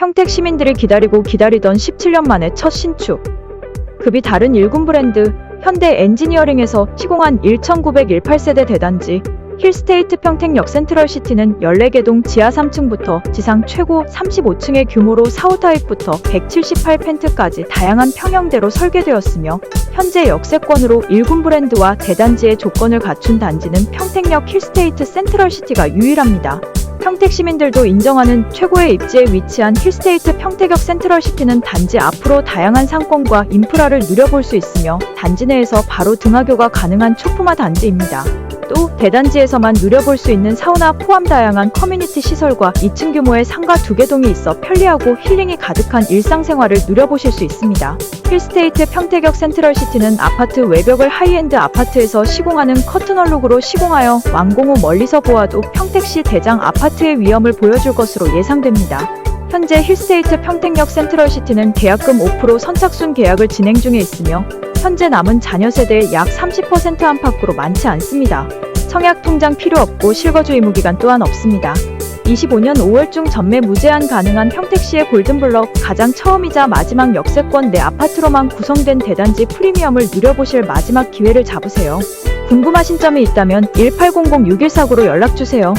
평택 시민들이 기다리고 기다리던 17년 만에 첫 신축. 급이 다른 일군 브랜드 현대 엔지니어링에서 시공한 1918세대 대단지 힐스테이트 평택역 센트럴시티는 14개동 지하 3층부터 지상 최고 35층의 규모로 4호타입부터 178펜트까지 다양한 평형대로 설계되었으며 현재 역세권으로 일군 브랜드와 대단지의 조건을 갖춘 단지는 평택역 힐스테이트 센트럴시티가 유일합니다. 평택 시민들도 인정하는 최고의 입지에 위치한 힐스테이트 평택역 센트럴시티는 단지 앞으로 다양한 상권과 인프라를 누려볼 수 있으며 단지 내에서 바로 등하교가 가능한 초품화 단지입니다. 또 대단지에서만 누려볼 수 있는 사우나 포함 다양한 커뮤니티 시설과 2층 규모의 상가 두 개 동이 있어 편리하고 힐링이 가득한 일상생활을 누려보실 수 있습니다. 힐스테이트 평택역 센트럴시티는 아파트 외벽을 하이엔드 아파트에서 시공하는 커튼얼룩으로 시공하여 완공 후 멀리서 보아도 평택시 대장 아파트의 위험을 보여줄 것으로 예상됩니다. 현재 힐스테이트 평택역 센트럴시티는 계약금 5% 선착순 계약을 진행 중에 있으며 현재 남은 자녀 세대의 약 30% 안팎으로 많지 않습니다. 청약 통장 필요 없고 실거주 의무 기간 또한 없습니다. 25년 5월 중 전매 무제한 가능한 평택시의 골든블럭 가장 처음이자 마지막 역세권 내 아파트로만 구성된 대단지 프리미엄을 누려보실 마지막 기회를 잡으세요. 궁금하신 점이 있다면 1800-6149로 연락주세요.